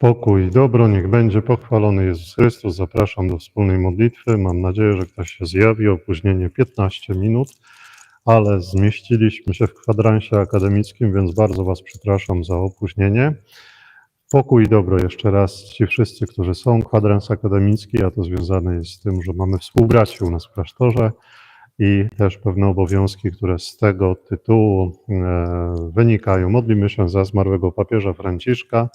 Pokój i dobro, niech będzie pochwalony Jezus Chrystus. Zapraszam do wspólnej modlitwy. Mam nadzieję, że ktoś się zjawi. Opóźnienie 15 minut, ale zmieściliśmy się w kwadransie akademickim, więc bardzo Was przepraszam za opóźnienie. Pokój i dobro jeszcze raz ci wszyscy, którzy są kwadrans akademicki, a to związane jest z tym, że mamy współbraci u nas w klasztorze i też pewne obowiązki, które z tego tytułu e, wynikają. Modlimy się za zmarłego papieża Franciszka,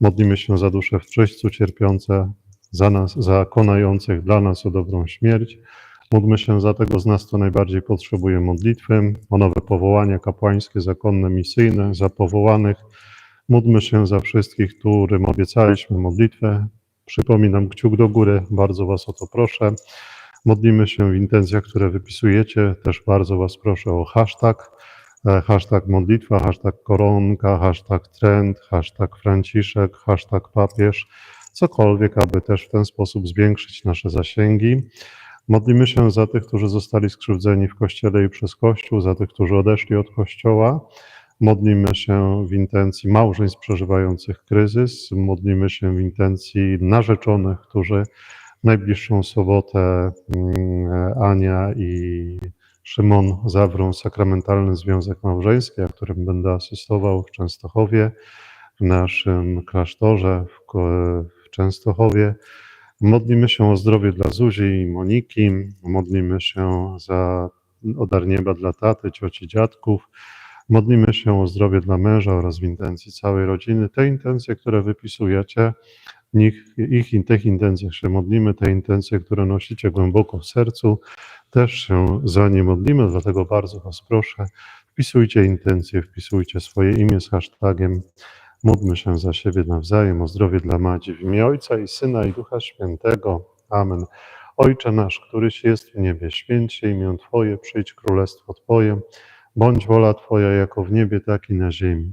modlimy się za dusze w czyśćcu cierpiące, za nas, za konających dla nas o dobrą śmierć. Módlmy się za tego z nas, kto najbardziej potrzebuje modlitwy, o nowe powołania kapłańskie, zakonne, misyjne, za powołanych. Módlmy się za wszystkich, którym obiecaliśmy modlitwę. Przypominam kciuk do góry, bardzo Was o to proszę. Modlimy się w intencjach, które wypisujecie. Też bardzo Was proszę o hashtag, hashtag modlitwa, hashtag koronka, hashtag trend, hashtag Franciszek, hashtag papież, cokolwiek, aby też w ten sposób zwiększyć nasze zasięgi. Modlimy się za tych, którzy zostali skrzywdzeni w Kościele i przez Kościół, za tych, którzy odeszli od Kościoła. Modlimy się w intencji małżeństw przeżywających kryzys. Modlimy się w intencji narzeczonych, którzy najbliższą sobotę mm, Ania i Szymon zawrą sakramentalny związek małżeński, a którym będę asystował w Częstochowie, w naszym klasztorze w, Częstochowie. Modlimy się o zdrowie dla Zuzi i Moniki, modlimy się za o nieba dla taty, cioci, dziadków. Modlimy się o zdrowie dla męża oraz w intencji całej rodziny. Te intencje, które wypisujecie, nich, ich i tych intencjach się modlimy, te intencje, które nosicie głęboko w sercu, też się za nie modlimy, dlatego bardzo Was proszę, wpisujcie intencje, wpisujcie swoje imię z hashtagiem Módlmy się za siebie nawzajem, o zdrowie dla Madzi, w imię Ojca i Syna i Ducha Świętego. Amen. Ojcze nasz, któryś jest w niebie, święć się imię Twoje, przyjdź królestwo Twoje, bądź wola Twoja jako w niebie, tak i na ziemi.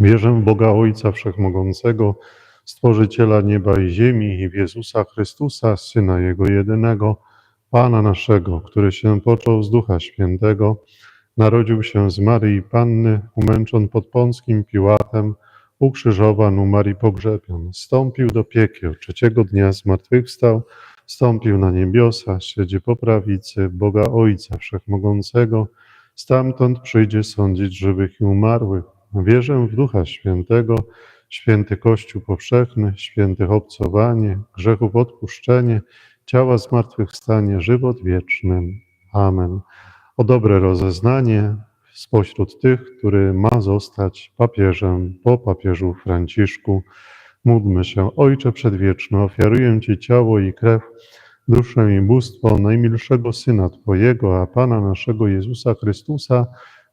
Wierzę w Boga Ojca Wszechmogącego, Stworzyciela nieba i ziemi i w Jezusa Chrystusa, Syna Jego jedynego, Pana naszego, który się począł z Ducha Świętego, narodził się z Maryi Panny, umęczon pod Pąckim Piłatem, ukrzyżowan, umarł i pogrzebion, stąpił do piekieł, trzeciego dnia zmartwychwstał, stąpił na niebiosa, siedzi po prawicy Boga Ojca Wszechmogącego, stamtąd przyjdzie sądzić żywych i umarłych. Wierzę w Ducha Świętego, święty Kościół powszechny, świętych obcowanie, grzechów odpuszczenie, ciała zmartwychwstanie, żywot wieczny. Amen. O dobre rozeznanie spośród tych, który ma zostać papieżem po papieżu Franciszku. Módlmy się, Ojcze Przedwieczny, ofiaruję Ci ciało i krew, duszę i bóstwo najmilszego Syna Twojego, a Pana naszego Jezusa Chrystusa,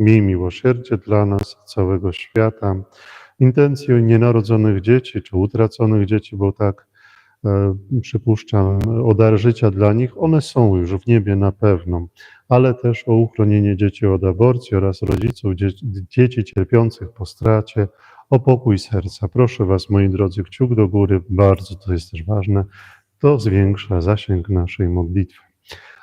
miej miłosierdzie dla nas całego świata. Intencje nienarodzonych dzieci czy utraconych dzieci, bo tak e, przypuszczam, o dar życia dla nich, one są już w niebie na pewno, ale też o uchronienie dzieci od aborcji oraz rodziców dzie- dzieci cierpiących po stracie, o pokój serca. Proszę Was, moi drodzy, kciuk do góry, bardzo to jest też ważne, to zwiększa zasięg naszej modlitwy.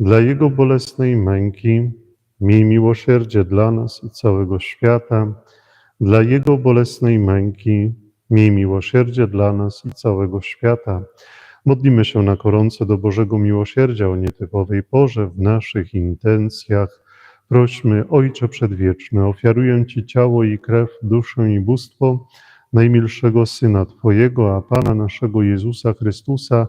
Dla Jego bolesnej męki, miej miłosierdzie dla nas i całego świata. Dla Jego bolesnej męki, miej miłosierdzie dla nas i całego świata. Modlimy się na koronce do Bożego Miłosierdzia o nietypowej porze w naszych intencjach. Prośmy, Ojcze Przedwieczny, ofiaruję Ci ciało i krew, duszę i bóstwo najmilszego Syna Twojego, a Pana naszego Jezusa Chrystusa,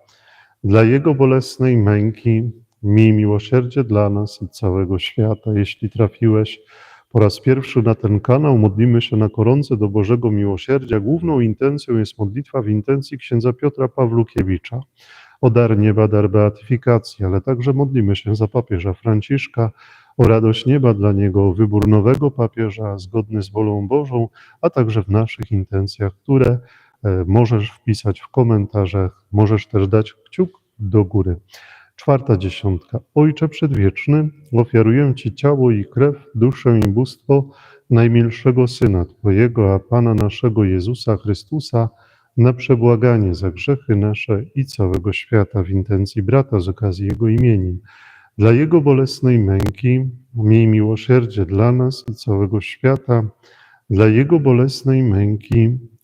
Dla Jego bolesnej męki miej miłosierdzie dla nas i całego świata. Jeśli trafiłeś po raz pierwszy na ten kanał, modlimy się na koronce do Bożego Miłosierdzia. Główną intencją jest modlitwa w intencji księdza Piotra Pawlukiewicza o dar nieba, dar beatyfikacji, ale także modlimy się za papieża Franciszka, o radość nieba dla niego, o wybór nowego papieża zgodny z wolą Bożą, a także w naszych intencjach, które możesz wpisać w komentarzach, możesz też dać kciuk do góry. Czwarta dziesiątka. Ojcze Przedwieczny, ofiaruję Ci ciało i krew, duszę i bóstwo najmilszego Syna Twojego, a Pana naszego Jezusa Chrystusa, na przebłaganie za grzechy nasze i całego świata w intencji brata z okazji Jego imienin. Dla Jego bolesnej męki miej miłosierdzie dla nas i całego świata. Dla Jego bolesnej męki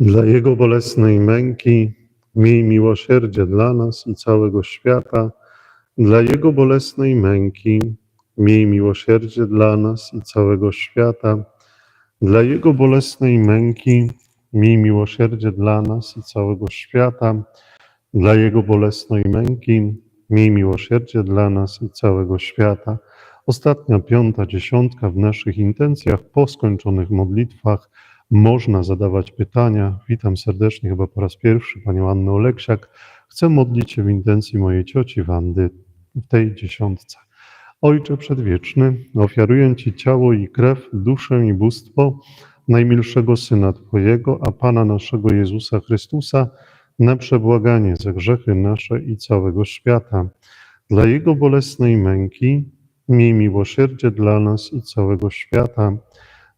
Dla Jego bolesnej męki miej miłosierdzie dla nas i całego świata. Dla Jego bolesnej męki miej miłosierdzie dla nas i całego świata. Dla Jego bolesnej męki miej miłosierdzie dla nas i całego świata. Dla Jego bolesnej męki miej miłosierdzie dla nas i całego świata. Ostatnia, piąta dziesiątka w naszych intencjach po skończonych modlitwach można zadawać pytania. Witam serdecznie, chyba po raz pierwszy, Panią Annę Oleksiak. Chcę modlić się w intencji mojej cioci Wandy w tej dziesiątce. Ojcze Przedwieczny, ofiaruję Ci ciało i krew, duszę i bóstwo najmilszego Syna Twojego, a Pana naszego Jezusa Chrystusa, na przebłaganie za grzechy nasze i całego świata. Dla Jego bolesnej męki miej miłosierdzie dla nas i całego świata.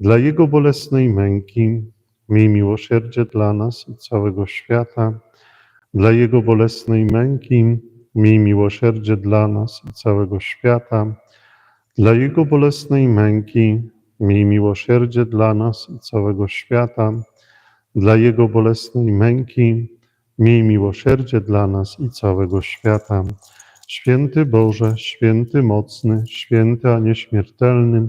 dla Jego bolesnej męki, miej miłosierdzie dla nas i całego świata, dla Jego bolesnej męki, miej miłosierdzie dla nas i całego świata, dla Jego bolesnej męki, miej miłosierdzie dla nas i całego świata, dla Jego bolesnej męki, miej miłosierdzie dla nas i całego świata. Święty Boże, święty mocny, święty a nieśmiertelny,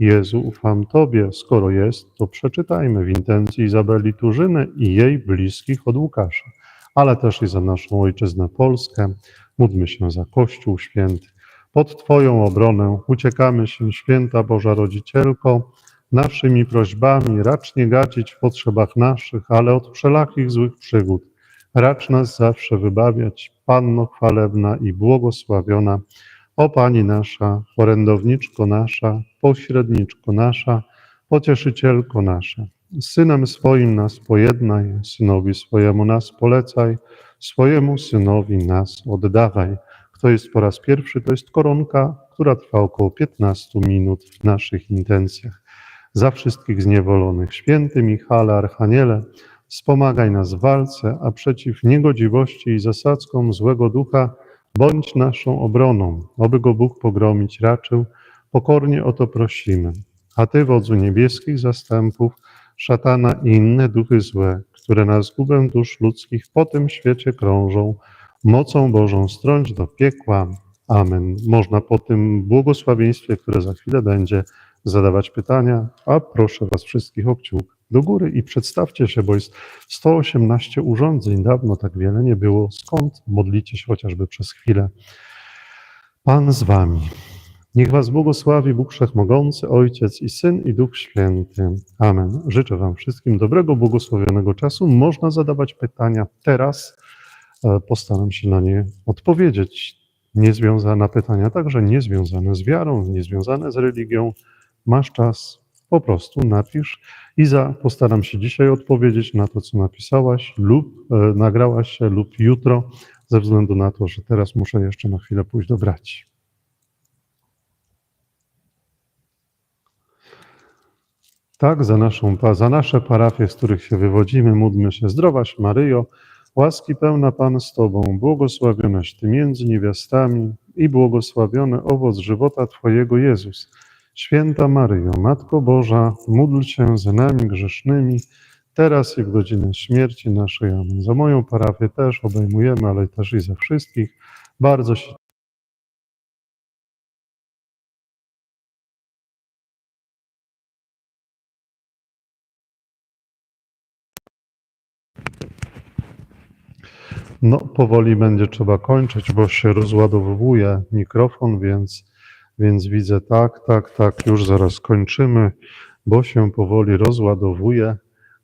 Jezu, ufam Tobie. Skoro jest, to przeczytajmy w intencji Izabeli Turzyny i jej bliskich od Łukasza, ale też i za naszą Ojczyznę Polskę. Módlmy się za Kościół Święty. Pod Twoją obronę uciekamy się, Święta Boża Rodzicielko, naszymi prośbami, racz nie gadzić w potrzebach naszych, ale od wszelakich złych przygód. Racz nas zawsze wybawiać, Panno chwalebna i błogosławiona, o Pani nasza, orędowniczko nasza, pośredniczko nasza, pocieszycielko nasza. Synem swoim nas pojednaj, Synowi swojemu nas polecaj, swojemu Synowi nas oddawaj. Kto jest po raz pierwszy, to jest koronka, która trwa około 15 minut w naszych intencjach. Za wszystkich zniewolonych, święty Michale, Archaniele, wspomagaj nas w walce, a przeciw niegodziwości i zasadzkom złego ducha bądź naszą obroną, oby go Bóg pogromić raczył, pokornie o to prosimy. A Ty, wodzu niebieskich zastępów, szatana i inne duchy złe, które na zgubę dusz ludzkich po tym świecie krążą, mocą Bożą strąć do piekła. Amen. Można po tym błogosławieństwie, które za chwilę będzie, zadawać pytania, a proszę Was wszystkich o kciuk do góry i przedstawcie się, bo jest 118 urządzeń, dawno tak wiele nie było. Skąd modlicie się chociażby przez chwilę? Pan z Wami. Niech Was błogosławi Bóg Wszechmogący, Ojciec i Syn i Duch Święty. Amen. Życzę Wam wszystkim dobrego, błogosławionego czasu. Można zadawać pytania teraz. E, Postaram się na nie odpowiedzieć. Niezwiązane pytania, także niezwiązane z wiarą, niezwiązane z religią. Masz czas, po prostu napisz. Iza, postaram się dzisiaj odpowiedzieć na to, co napisałaś, lub e, nagrałaś się, lub jutro, ze względu na to, że teraz muszę jeszcze na chwilę pójść do braci. Tak, za, naszą, za nasze parafie, z których się wywodzimy, módlmy się. Zdrowaś Maryjo, łaski pełna Pan z Tobą, błogosławionaś Ty między niewiastami i błogosławiony owoc żywota Twojego Jezus. Święta Maryjo, Matko Boża, módl się za nami grzesznymi, teraz i w godzinę śmierci naszej. Amen. Za moją parafię też obejmujemy, ale też i za wszystkich. Bardzo się No, powoli będzie trzeba kończyć, bo się rozładowuje mikrofon, więc, więc widzę tak, tak, tak, już zaraz kończymy, bo się powoli rozładowuje,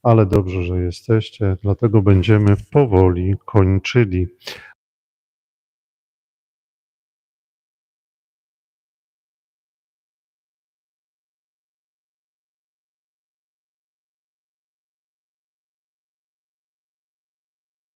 ale dobrze, że jesteście, dlatego będziemy powoli kończyli.